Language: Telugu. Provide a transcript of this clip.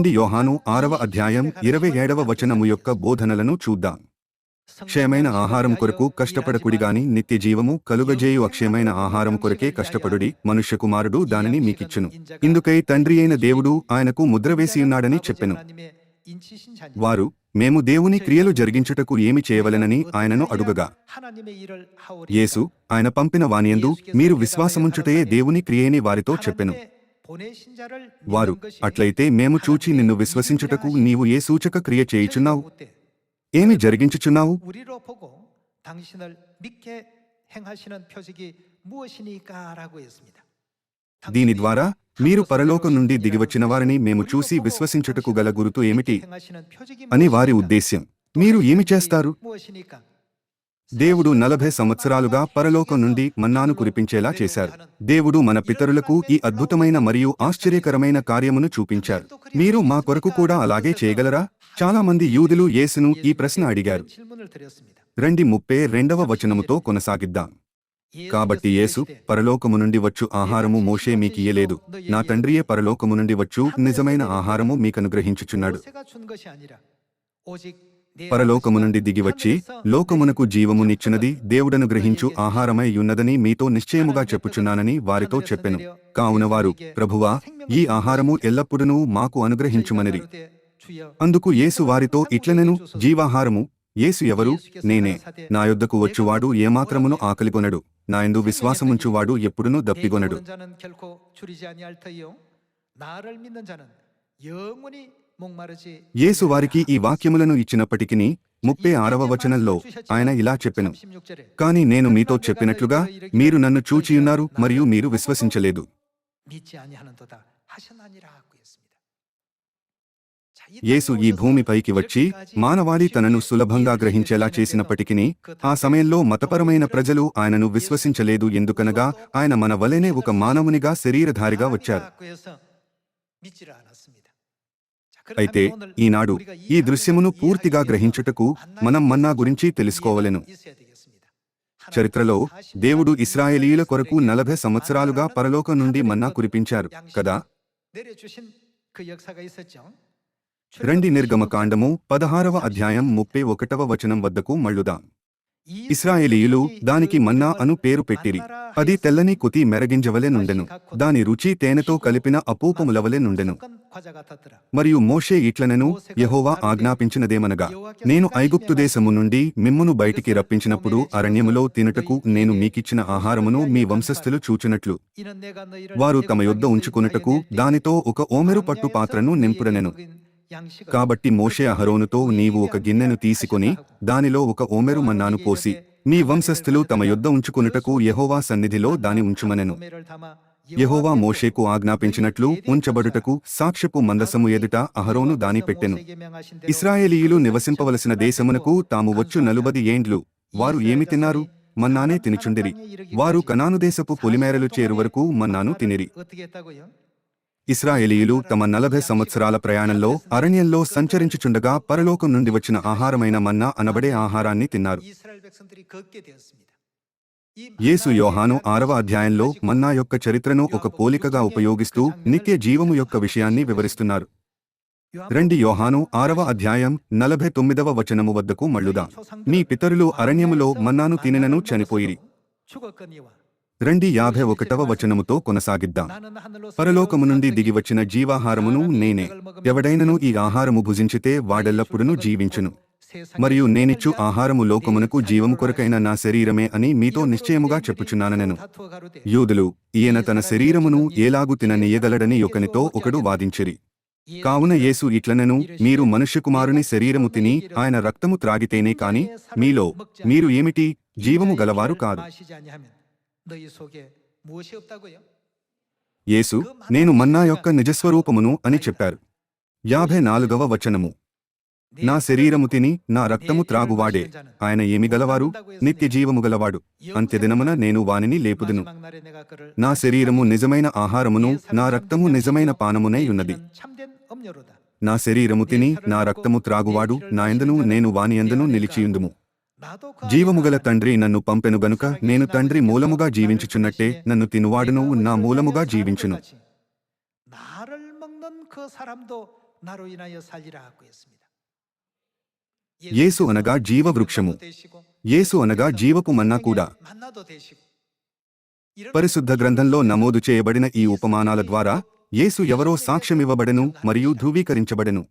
రండి యోహాను ఆరవ అధ్యాయం ఇరవై ఏడవ వచనము యొక్క బోధనలను చూద్దాం. క్షయమైన ఆహారం కొరకు కష్టపడకుడిగాని నిత్య జీవము కలుగజేయు అక్షయమైన ఆహారం కొరకే కష్టపడుడి మనుష్య కుమారుడు దానిని మీకిచ్చును. ఇందుకై తండ్రి అయిన దేవుడు ఆయనకు ముద్ర వేసి ఉన్నాడని చెప్పెను. వారు మేము దేవుని క్రియలు జరిగించుటకు ఏమి చేయవలెనని ఆయనను అడుగగా. యేసు ఆయన పంపిన వానియందు మీరు విశ్వాసముంచుటయే దేవుని క్రియని వారితో చెప్పెను. వారు అట్లయితే మేము చూచి నిన్ను విశ్వసించుటకు నీవు ఏ సూచక క్రియ చేయుచున్నావు? ఏమి జరిగించుచున్నావు? దీని ద్వారా మీరు పరలోకం నుండి దిగివచ్చిన వారిని మేము చూసి విశ్వసించుటకు గల గురుతు ఏమిటి? అని వారి ఉద్దేశ్యం. మీరు ఏమి చేస్తారు? దేవుడు నలభై సంవత్సరాలుగా పరలోకం నుండి మన్నాను కురిపించేలా చేశారు. దేవుడు మన పితరులకు ఈ అద్భుతమైన మరియు ఆశ్చర్యకరమైన కార్యమును చూపించారు. మీరు మా కొరకు కూడా అలాగే చేయగలరా? చాలా మంది యూదులు యేసును ఈ ప్రశ్న అడిగారు. రెండి ముప్పై రెండవ వచనముతో కొనసాగిద్దాం. కాబట్టి యేసు పరలోకము నుండి వచ్చు ఆహారము మోషే మీకియ్యలేదు నా తండ్రియే పరలోకము నుండి వచ్చు నిజమైన ఆహారము మీకనుగ్రహించుచున్నాడు. పరలోకము నుండి దిగివచ్చి లోకమునకు జీవమునిచ్చినది దేవుడను గ్రహించు ఆహారమై ఉన్నదని మీతో నిశ్చయముగా చెప్పుచున్నానని వారితో చెప్పెను. కావున వారు ప్రభువా ఈ ఆహారము ఎల్లప్పుడూనూ మాకు అనుగ్రహించుమనిది అందుకు యేసు వారితో ఇట్లనెను జీవాహారము యేసు ఎవరు? నేనే. నా యొద్దకు వచ్చువాడు ఏమాత్రమును ఆకలిగొనడు నాయందు విశ్వాసముంచువాడు ఎప్పుడునూ దప్పిగొనడు యేసు వారికి ఈ వాక్యములను ఇచ్చినప్పటికీ ముప్పై ఆరవ వచనంలో ఆయన ఇలా చెప్పెను. కానీ నేను మీతో చెప్పినట్లుగా మీరు నన్ను చూచియున్నారు మరియు మీరు విశ్వసించలేదు. యేసు ఈ భూమిపైకి వచ్చి మానవాళి తనను సులభంగా గ్రహించేలా చేసినప్పటికీ ఆ సమయంలో మతపరమైన ప్రజలు ఆయనను విశ్వసించలేదు ఎందుకనగా ఆయన మన వలెనే ఒక మానవునిగా శరీరధారిగా వచ్చారు. అయితే ఈనాడు ఈ దృశ్యమును పూర్తిగా గ్రహించుటకు మనం మన్నా గురించి తెలుసుకోవలెను. చరిత్రలో దేవుడు ఇస్రాయేలీల కొరకు నలభై సంవత్సరాలుగా పరలోకం నుండి మన్నా కురిపించారు కదా? రండి నిర్గమకాండము పదహారవ అధ్యాయం ముప్పై ఒకటవ వచనం వద్దకు మళ్ళుదాం. ఇస్రాయేలీయులు దానికి మన్నా అను పేరు పెట్టిరి. అది తెల్లని కుతి మెరగింజవలెనుండెను దాని రుచి తేనెతో కలిపిన అపూపములవలెనుండెను మరియు మోషే ఇట్లనెను యహోవా ఆజ్ఞాపించినదేమనగా నేను ఐగుప్తు దేశము నుండి మిమ్మును బయటికి రప్పించినప్పుడు అరణ్యములో తినుటకు నేను మీకిచ్చిన ఆహారమును మీ వంశస్థులు చూచినట్లు. వారు తమ యొద్ద ఉంచుకొనుటకు దానితో ఒక ఓమెరు పట్టు పాత్రను నింపుడనెను. కాబట్టి మోషే అహరోనుతో నీవు ఒక గిన్నెను తీసుకొని దానిలో ఒక ఓమెరు మన్నాను పోసి నీ వంశస్థులు తమ యుద్ధ ఉంచుకునుటకు యహోవా సన్నిధిలో దాని ఉంచుమనెను. యహోవా మోషేకు ఆజ్ఞాపించినట్లు ఉంచబడుటకు సాక్ష్యపు మందసము ఎదుట అహరోను దాని పెట్టెను. ఇస్రాయేలీయులు నివసింపవలసిన దేశమునకు తాము వచ్చు నలుబది ఏండ్లు. వారు ఏమి తిన్నారు? మన్నానే తినిచుండిరి. వారు కనానుదేశపు పొలిమేరలు చేరు వరకు మన్నాను తినిరి. ఇస్రాయేలీయులు తమ నలభై సంవత్సరాల ప్రయాణంలో అరణ్యంలో సంచరించుచుండగా పరలోకం నుండి వచ్చిన ఆహారమైన మన్నా అనబడే ఆహారాన్ని తిన్నారు. యేసు యోహాను ఆరవ అధ్యాయంలో మన్నా యొక్క చరిత్రను ఒక పోలికగా ఉపయోగిస్తూ నిత్య జీవము యొక్క విషయాన్ని వివరిస్తున్నారు. రెండి యోహాను ఆరవ అధ్యాయం నలభై తొమ్మిదవ వచనము వద్దకు మళ్ళుదా. నీ పితరులు అరణ్యములో మన్నాను తినెనను చనిపోయిరి. రండి యాభై ఒకటవ వచనముతో కొనసాగిద్దాం. పరలోకము నుండి దిగివచ్చిన జీవాహారమును నేనే. ఎవడైనను ఈ ఆహారము భుజించితే వాడెల్లప్పుడునూ జీవించును. మరియు నేనిచ్చు ఆహారము లోకమునకు జీవము కొరకైన నా శరీరమే అని మీతో నిశ్చయముగా చెప్పుచున్నానెను యూదులు ఈయన తన శరీరమును ఏలాగు తిననీయగలడని ఒకనితో ఒకడు వాదించిరి. కావున యేసు ఇట్లనెను మీరు మనుష్యకుమారుని శరీరము తిని ఆయన రక్తము త్రాగితేనే కాని మీలో మీరు ఏమిటి? జీవము గలవారు కాదు. యేసు నేను మన్నా యొక్క నిజస్వరూపమును అని చెప్పారు యాభై నాలుగవ వచనము నా శరీరము తిని నా రక్తము త్రాగువాడే ఆయన ఏమి గలవారు నిత్య జీవము గలవాడు అంత్యదినమున నేను వానిని లేపుదును నా శరీరము నిజమైన ఆహారమును నా రక్తము నిజమైన పానమునై ఉన్నది నా శరీరము తిని నా రక్తము త్రాగువాడు నాయందును నేను వాని వానియందును నిలిచియుందుము జీవముగల తండ్రి నన్ను పంపెను గనుక నేను తండ్రి మూలముగా జీవించుచున్నట్టే నన్ను తినువాడును నా మూలముగా జీవించును. యేసు అనగా జీవవృక్షము. యేసు అనగా జీవపు మన్నా కూడా. పరిశుద్ధ గ్రంథంలో నమోదు చేయబడిన ఈ ఉపమానాల ద్వారా యేసు ఎవరో సాక్ష్యమివ్వబడెను మరియు ధృవీకరించబడెను.